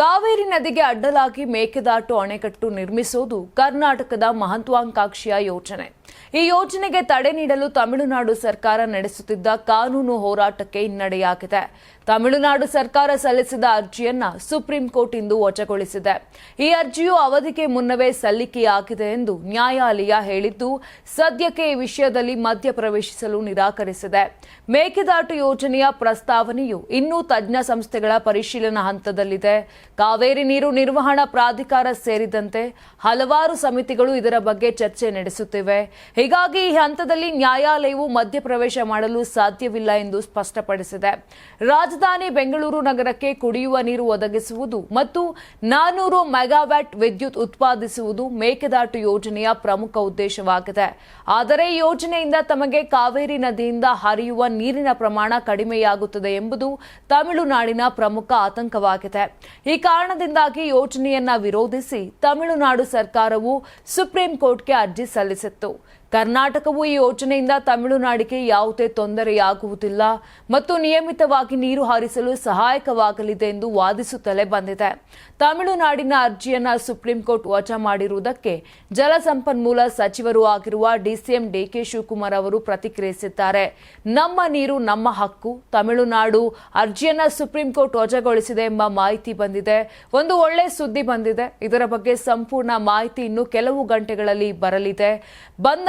ಕಾವೇರಿ ನದಿಗೆ ಅಡ್ಡಲಾಗಿ ಮೇಕೆದಾಟು ಅಣೆಕಟ್ಟು ನಿರ್ಮಿಸುವುದು ಕರ್ನಾಟಕದ ಮಹತ್ವಾಕಾಂಕ್ಷಿಯ ಯೋಜನೆ. ಈ ಯೋಜನೆಗೆ ತಡೆ ನೀಡಲು ತಮಿಳುನಾಡು ಸರ್ಕಾರ ನಡೆಸುತ್ತಿದ್ದ ಕಾನೂನು ಹೋರಾಟಕ್ಕೆ ಹಿನ್ನಡೆಯಾಗಿದೆ. ತಮಿಳುನಾಡು ಸರ್ಕಾರ ಸಲ್ಲಿಸಿದ ಅರ್ಜಿಯನ್ನ ಸುಪ್ರೀಂ ಕೋರ್ಟ್ ಇಂದು ವಜಗೊಳಿಸಿದೆ. ಈ ಅರ್ಜಿಯು ಅವಧಿಗೆ ಮುನ್ನವೇ ಸಲ್ಲಿಕೆಯಾಗಿದೆ ಎಂದು ನ್ಯಾಯಾಲಯ ಹೇಳಿದ್ದು, ಸದ್ಯಕ್ಕೆ ಈ ವಿಷಯದಲ್ಲಿ ಮಧ್ಯಪ್ರವೇಶಿಸಲು ನಿರಾಕರಿಸಿದೆ. ಮೇಕೆದಾಟು ಯೋಜನೆಯ ಪ್ರಸ್ತಾವನೆಯು ಇನ್ನೂ ತಜ್ಞ ಸಂಸ್ಥೆಗಳ ಪರಿಶೀಲನಾ ಹಂತದಲ್ಲಿದೆ. ಕಾವೇರಿ ನೀರು ನಿರ್ವಹಣಾ ಪ್ರಾಧಿಕಾರ ಸೇರಿದಂತೆ ಹಲವಾರು ಸಮಿತಿಗಳು ಇದರ ಬಗ್ಗೆ ಚರ್ಚೆ ನಡೆಸುತ್ತಿವೆ. ಹೀಗಾಗಿ ಈ ಹಂತದಲ್ಲಿ ನ್ಯಾಯಾಲಯವು ಮಧ್ಯಪ್ರವೇಶ ಮಾಡಲು ಸಾಧ್ಯವಿಲ್ಲ ಎಂದು ಸ್ಪಷ್ಟಪಡಿಸಿದೆ. ರಾಜಧಾನಿ ಬೆಂಗಳೂರು ನಗರಕ್ಕೆ ಕುಡಿಯುವ ನೀರು ಒದಗಿಸುವುದು ಮತ್ತು ನಾನೂರು ಮೆಗಾವ್ಯಾಟ್ ವಿದ್ಯುತ್ ಉತ್ಪಾದಿಸುವುದು ಮೇಕೆದಾಟು ಯೋಜನೆಯ ಪ್ರಮುಖ ಉದ್ದೇಶವಾಗಿದೆ. ಆದರೆ ಯೋಜನೆಯಿಂದ ತಮಗೆ ಕಾವೇರಿ ನದಿಯಿಂದ ಹರಿಯುವ ನೀರಿನ ಪ್ರಮಾಣ ಕಡಿಮೆಯಾಗುತ್ತದೆ ಎಂಬುದು ತಮಿಳುನಾಡಿನ ಪ್ರಮುಖ ಆತಂಕವಾಗಿದೆ. ಈ ಕಾರಣದಿಂದಾಗಿ ಯೋಜನೆಯನ್ನ ವಿರೋಧಿಸಿ ತಮಿಳುನಾಡು ಸರ್ಕಾರವು ಸುಪ್ರೀಂ ಕೋರ್ಟ್ಗೆ ಅರ್ಜಿ ಸಲ್ಲಿಸಿತ್ತು. ಕರ್ನಾಟಕವು ಈ ಯೋಜನೆಯಿಂದ ತಮಿಳುನಾಡಿಗೆ ಯಾವುದೇ ತೊಂದರೆಯಾಗುವುದಿಲ್ಲ ಮತ್ತು ನಿಯಮಿತವಾಗಿ ನೀರು ಹರಿಸಲು ಸಹಾಯಕವಾಗಲಿದೆ ಎಂದು ವಾದಿಸುತ್ತಲೇ ಬಂದಿದೆ. ತಮಿಳುನಾಡಿನ ಅರ್ಜಿಯನ್ನು ಸುಪ್ರೀಂ ಕೋರ್ಟ್ ವಜಾ ಮಾಡಿರುವುದಕ್ಕೆ ಜಲಸಂಪನ್ಮೂಲ ಸಚಿವರು ಆಗಿರುವ ಡಿಸಿಎಂ ಡಿಕೆ ಶಿವಕುಮಾರ್ ಅವರು ಪ್ರತಿಕ್ರಿಯಿಸಿದ್ದಾರೆ. ನಮ್ಮ ನೀರು, ನಮ್ಮ ಹಕ್ಕು, ತಮಿಳುನಾಡು ಅರ್ಜಿಯನ್ನು ಸುಪ್ರೀಂ ಕೋರ್ಟ್ ವಜಾಗೊಳಿಸಿದೆ ಎಂಬ ಮಾಹಿತಿ ಬಂದಿದೆ. ಒಂದು ಒಳ್ಳೆ ಸುದ್ದಿ ಬಂದಿದೆ. ಇದರ ಬಗ್ಗೆ ಸಂಪೂರ್ಣ ಮಾಹಿತಿ ಇನ್ನು ಕೆಲವು ಗಂಟೆಗಳಲ್ಲಿ ಬರಲಿದೆ. ಬಂದ